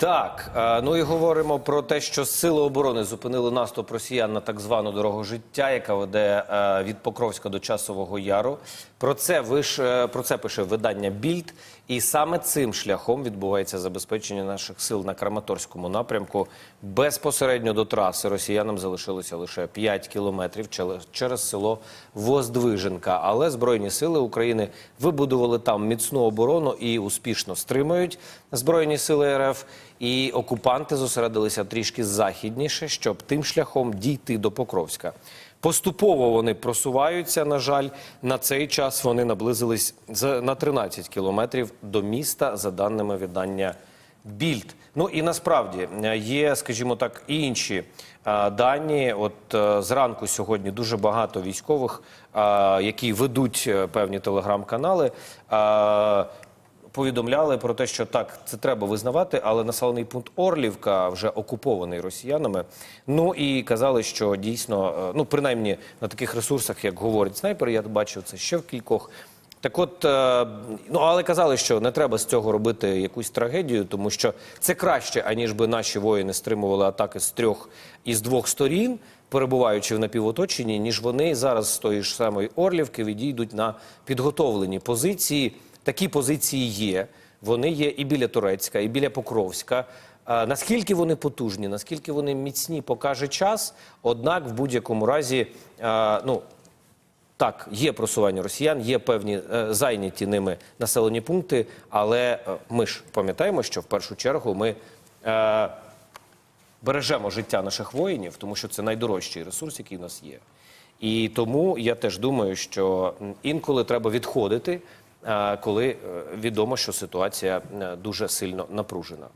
Так, е, ну і говоримо про те, що сили оборони зупинили наступ росіян на так звану дорогу життя, яка веде е, від Покровська до Часового Яру. Про це виш, е, про це пише видання Більд. І саме цим шляхом відбувається забезпечення наших сил на Краматорському напрямку. Безпосередньо до траси росіянам залишилося лише 5 кілометрів через село Воздвиженка. Але Збройні сили України вибудували там міцну оборону і успішно стримують Збройні сили РФ. І окупанти зосередилися трішки західніше, щоб тим шляхом дійти до Покровська. Поступово вони просуваються. На жаль, на цей час вони наблизились на 13 кілометрів до міста, за даними видання Більд. Ну і насправді е, є, скажімо так, і інші е, дані. От е, зранку сьогодні дуже багато військових, які ведуть певні телеграм-канали. Повідомляли про те, що так, це треба визнавати, але населений пункт Орлівка вже окупований росіянами. Ну і казали, що дійсно, е, ну принаймні на таких ресурсах, як говорить снайпер, я бачив це ще в кількох. Так от, е, ну але казали, що не треба з цього робити якусь трагедію, тому що це краще, аніж би наші воїни стримували атаки з трьох із двох сторін, перебуваючи в напівоточенні, ніж вони зараз з тої ж самої Орлівки відійдуть на підготовлені позиції. Такі позиції є. Вони є і біля Турецька, і біля Покровська. Наскільки вони потужні, наскільки вони міцні, покаже час. Однак, в будь-якому разі, ну так, є просування росіян, є певні е, зайняті ними населені пункти, але е, ми ж пам'ятаємо, що в першу чергу ми е, бережемо життя наших воїнів, тому що це найдорожчий ресурс, який в нас є. І тому я теж думаю, що інколи треба відходити, коли е, відомо, що ситуація е, дуже сильно напружена.